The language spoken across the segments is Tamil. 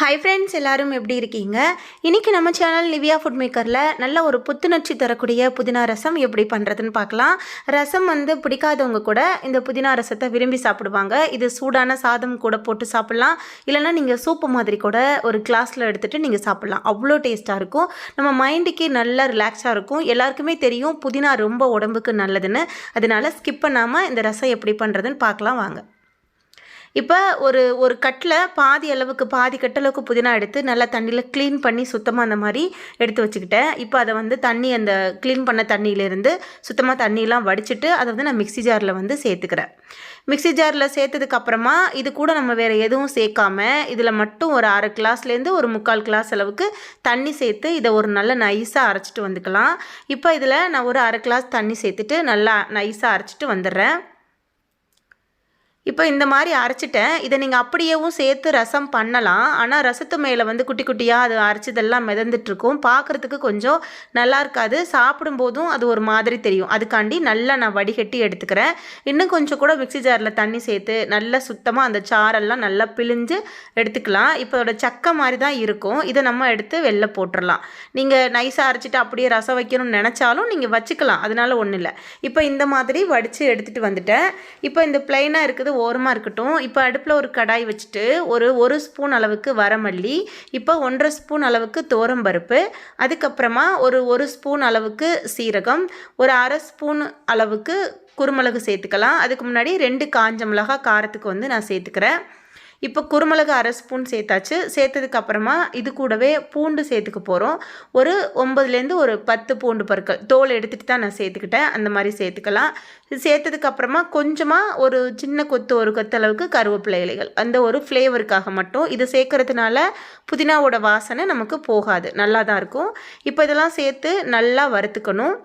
ஹை ஃப்ரெண்ட்ஸ் எல்லாரும் எப்படி இருக்கீங்க? இன்றைக்கி நம்ம சேனல் லிவியா ஃபுட் மேக்கரில் நல்ல ஒரு புத்துணர்ச்சி தரக்கூடிய புதினா ரசம் எப்படி பண்ணுறதுன்னு பார்க்கலாம். ரசம் வந்து பிடிக்காதவங்க கூட இந்த புதினா ரசத்தை விரும்பி சாப்பிடுவாங்க. இது சூடான சாதம் கூட போட்டு சாப்பிட்லாம். இல்லைனா நீங்கள் சூப்பு மாதிரி கூட ஒரு கிளாஸில் எடுத்துகிட்டு நீங்கள் சாப்பிட்லாம். அவ்வளோ டேஸ்ட்டாக இருக்கும். நம்ம மைண்டுக்கு நல்லா ரிலாக்ஸாக இருக்கும். எல்லாருக்குமே தெரியும் புதினா ரொம்ப உடம்புக்கு நல்லதுன்னு. அதனால் ஸ்கிப் பண்ணாமல் இந்த ரசம் எப்படி பண்ணுறதுன்னு பார்க்கலாம். வாங்க. இப்போ ஒரு ஒரு கட்டில் பாதி அளவுக்கு பாதி கட்டளவுக்கு புதினா எடுத்து நல்லா தண்ணியில் க்ளீன் பண்ணி சுத்தமாக அந்த மாதிரி எடுத்து வச்சுக்கிட்டேன். இப்போ அதை வந்து தண்ணி அந்த க்ளீன் பண்ண தண்ணியிலேருந்து சுத்தமாக தண்ணியெலாம் வடிச்சிட்டு அதை வந்து நான் மிக்சி ஜாரில் வந்து சேர்த்துக்கிறேன். மிக்சி ஜாரில் சேர்த்ததுக்கப்புறமா இது கூட நம்ம வேறு எதுவும் சேர்க்காம இதில் மட்டும் ஒரு அரை கிளாஸ்லேருந்து ஒரு முக்கால் கிளாஸ் அளவுக்கு தண்ணி சேர்த்து இதை ஒரு நல்ல நைஸாக அரைச்சிட்டு வந்துக்கலாம். இப்போ இதில் நான் ஒரு அரை கிளாஸ் தண்ணி சேர்த்துட்டு நல்லா நைஸாக அரைச்சிட்டு வந்துடுறேன். இப்போ இந்த மாதிரி அரைச்சிட்டேன். இதை நீங்கள் அப்படியேவும் சேர்த்து ரசம் பண்ணலாம். ஆனால் ரசத்து மேலே வந்து குட்டி குட்டியாக அது அரைச்சதெல்லாம் மிதந்துட்டுருக்கும். பார்க்குறதுக்கு கொஞ்சம் நல்லா இருக்காது. சாப்பிடும்போதும் அது ஒரு மாதிரி தெரியும். அதுக்காண்டி நல்லா நான் வடிகட்டி எடுத்துக்கிறேன். இன்னும் கொஞ்சம் கூட மிக்சி ஜாரில் தண்ணி சேர்த்து நல்லா சுத்தமாக அந்த சாரெல்லாம் நல்லா பிழிஞ்சு எடுத்துக்கலாம். இப்போ அதோட சக்கை மாதிரி தான் இருக்கும். இதை நம்ம எடுத்து வெளில போட்டுடலாம் நீங்கள் நைஸாக அரைச்சிட்டு அப்படியே ரசம் வைக்கணும்னு நினச்சாலும் நீங்கள் வச்சுக்கலாம். அதனால ஒன்றும் இல்லை. இப்போ இந்த மாதிரி வடித்து எடுத்துகிட்டு வந்துட்டேன். இப்போ இந்த பிளெயினாக இருக்குது ஓரமாக இருக்கட்டும். இப்போ அடுப்பில் ஒரு கடாய் வச்சுட்டு ஒரு ஒரு ஸ்பூன் அளவுக்கு வரமல்லி இப்போ ஒன்றரை ஸ்பூன் அளவுக்கு பருப்பு அதுக்கப்புறமா ஒரு ஒரு ஸ்பூன் அளவுக்கு சீரகம் ஒரு அரை ஸ்பூன் அளவுக்கு குருமிளகு சேர்த்துக்கலாம். அதுக்கு முன்னாடி ரெண்டு காஞ்ச மிளகா காரத்துக்கு வந்து நான் சேர்த்துக்கிறேன். இப்போ குருமிளகு அரை ஸ்பூன் சேர்த்தாச்சு. சேர்த்ததுக்கு அப்புறமா இது கூடவே பூண்டு சேர்த்துக்க போகிறோம் ஒரு ஒம்பதுலேருந்து ஒரு பத்து பூண்டு பற்கள். தோல் எடுத்துகிட்டு தான் நான் சேர்த்துக்கிட்டேன். அந்த மாதிரி சேர்த்துக்கலாம். இது சேர்த்ததுக்கு அப்புறமா கொஞ்சமாக ஒரு சின்ன கொத்து ஒரு கொத்து அளவுக்கு கருவேப்பிலை இலைகள். அந்த ஒரு ஃப்ளேவருக்காக மட்டும். இது சேர்க்கறதுனால புதினாவோட வாசனை நமக்கு போகாது. நல்லா தான் இருக்கும். இப்போ இதெல்லாம் சேர்த்து நல்லா வறுத்துக்கணும்.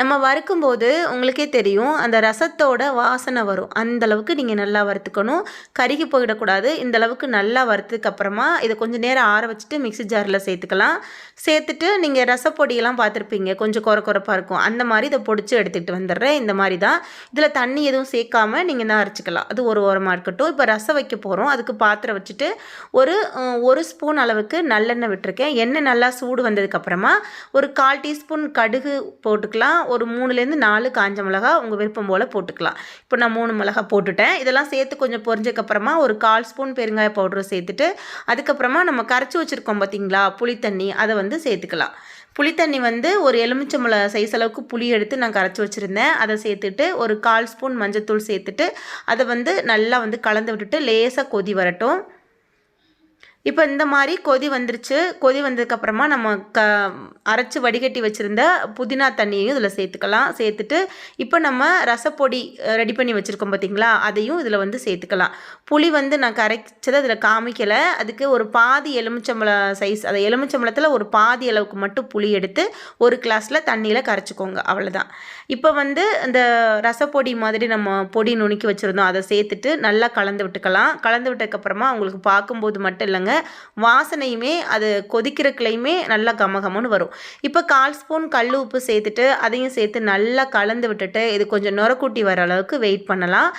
நம்ம வறுக்கும்போது உங்களுக்கே தெரியும் அந்த ரசத்தோட வாசனை வரும். அந்தளவுக்கு நீங்கள் நல்லா வறுத்துக்கணும். கருகி போயிடக்கூடாது. இந்த அளவுக்கு நல்லா வறுத்ததுக்கு அப்புறமா இதை கொஞ்சம் நேரம் ஆற வச்சுட்டு மிக்சி ஜாரில் சேர்த்துக்கலாம். சேர்த்துட்டு நீங்கள் ரசப்பொடியெல்லாம் பார்த்துருப்பீங்க. கொஞ்சம் குறை குறைப்பாக இருக்கும். அந்த மாதிரி இதை பொடிச்சு எடுத்துக்கிட்டு வந்துடுறேன். இந்த மாதிரி தான். இதில் தண்ணி எதுவும் சேர்க்காம நீங்கள் தான் அரைச்சிக்கலாம். அது ஒரு ஓரமாக இருக்கட்டும். இப்போ ரசம் வைக்க போகிறோம் அதுக்கு பாத்திரம் வச்சுட்டு ஒரு ஒரு ஸ்பூன் அளவுக்கு நல்லெண்ணெய் விட்டுருக்கேன். எண்ணெய் நல்லா சூடு வந்ததுக்கப்புறமா ஒரு கால் டீஸ்பூன் கடுகு போட்டுக்கலாம். ஒரு மூணுலேருந்து நாலு காஞ்ச மிளகா உங்கள் விருப்பம் போல் போட்டுக்கலாம். இப்போ நான் மூணு மிளகா போட்டுட்டேன். இதெல்லாம் சேர்த்து கொஞ்சம் பொரிஞ்சக்கப்புறமா ஒரு கால் ஸ்பூன் பெருங்காய பவுடர் சேர்த்துட்டு அதுக்கப்புறமா நம்ம கரைச்சி வச்சுருக்கோம் பார்த்தீங்களா புளித்தண்ணி அதை வந்து சேர்த்துக்கலாம். புளித்தண்ணி வந்து ஒரு எலுமிச்சம்பழ சைஸ் அளவுக்கு புளி எடுத்து நான் கரைச்சி வச்சுருந்தேன். அதை சேர்த்துட்டு ஒரு கால் ஸ்பூன் மஞ்சத்தூள் சேர்த்துட்டு அதை வந்து நல்லா வந்து கலந்து விட்டுட்டு லேசாக கொதி வரட்டும். இப்போ இந்த மாதிரி கொதி வந்துருச்சு. கொதி வந்ததுக்கப்புறமா நம்ம க அரைச்சி வடிகட்டி வச்சுருந்த புதினா தண்ணியையும் இதில் சேர்த்துக்கலாம். சேர்த்துட்டு இப்போ நம்ம ரசப்பொடி ரெடி பண்ணி வச்சுருக்கோம் பார்த்திங்களா அதையும் இதில் வந்து சேர்த்துக்கலாம். புளி வந்து நான் கரைச்சதை இதில் காமிக்கலை. அதுக்கு ஒரு பாதி எலுமிச்சம்பழ சைஸ் அதை எலுமிச்சம்பளத்தில் ஒரு பாதி அளவுக்கு மட்டும் புளி எடுத்து ஒரு கிளாஸில் தண்ணியில் கரைச்சிக்கோங்க. அவ்வளோதான் இப்போ வந்து இந்த ரசப்பொடி மாதிரி நம்ம பொடி நுணுக்கி வச்சுருந்தோம். அதை சேர்த்துட்டு நல்லா கலந்து விட்டுக்கலாம். கலந்து விட்டதுக்கப்புறமா உங்களுக்கு பார்க்கும்போது மட்டும் இல்லைங்க. வாசனையுமே அது கொதிக்கிறக்குலையுமே நல்லா கமகமன்னு வரும். இப்போ கால் ஸ்பூன் கல் உப்பு சேர்த்துட்டு அதையும் சேர்த்து நல்லா கலந்து விட்டுட்டு இது கொஞ்சம் நுரக்கூட்டி வர அளவுக்கு வெயிட் பண்ணலாம்.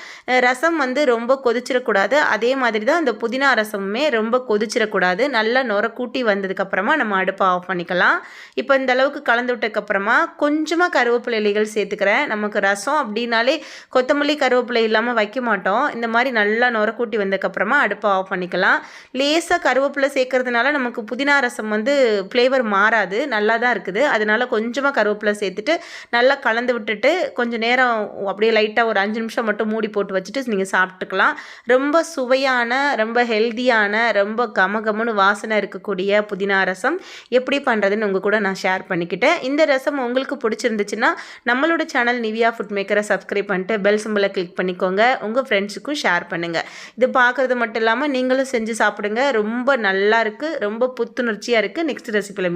ரசம் வந்து ரொம்ப கொதிச்சிடக்கூடாது. அதே மாதிரி தான் இந்த புதினா ரசமுமே ரொம்ப கொதிச்சிடக்கூடாது. நல்லா நுரக்கூட்டி வந்ததுக்கப்புறமா நம்ம அடுப்பை ஆஃப் பண்ணிக்கலாம். இப்போ இந்த அளவுக்கு கலந்து விட்டதுக்கப்புறமா கொஞ்சமாக கருவேப்பிலை இலைகள் சேர்த்துக்கிறேன். நமக்கு ரசம் அப்படின்னாலே கொத்தமல்லி கருவேப்பிலை இல்லாமல் வைக்க மாட்டோம். இந்த மாதிரி நல்லா நுரக்கூட்டி வந்ததுக்கப்புறமா அடுப்பை ஆஃப் பண்ணிக்கலாம். லேசாக கருவேப்பிலை சேர்க்கறதுனால நமக்கு புதினா ரசம் வந்து ஃப்ளேவர் மாறாது நல்லா தான் இருக்குது. அதனால் கொஞ்சமாக கருவேப்பிலை சேர்த்துட்டு நல்லா கலந்து விட்டுட்டு கொஞ்சம் நேரம் அப்படியே லைட்டாக ஒரு அஞ்சு நிமிஷம் மட்டும் மூடி போட்டு வச்சுட்டு நீங்கள் சாப்பிட்டுக்கலாம். ரொம்ப சுவையான ரொம்ப ஹெல்த்தியான ரொம்ப கமகமனு வாசனை இருக்கக்கூடிய புதினா ரசம் எப்படி பண்ணுறதுன்னு உங்கள் கூட நான் ஷேர் பண்ணிக்கிட்டேன். இந்த ரசம் உங்களுக்கு பிடிச்சிருந்துச்சுன்னா நம்மளோட சேனல் நிவியா ஃபுட் மேக்கரை சப்ஸ்கிரைப் பண்ணிட்டு பெல் சிம்பிளை கிளிக் பண்ணிக்கோங்க. உங்கள் ஃப்ரெண்ட்ஸுக்கும் ஷேர் பண்ணுங்கள் இது பார்க்குறது மட்டும் இல்லாமல் நீங்களும் செஞ்சு சாப்பிடுங்க. ரொம்ப ரொம்ப நல்லா இருக்குது ரொம்ப புத்துணர்ச்சியாக இருக்குது நெக்ஸ்ட் ரெசிபியில்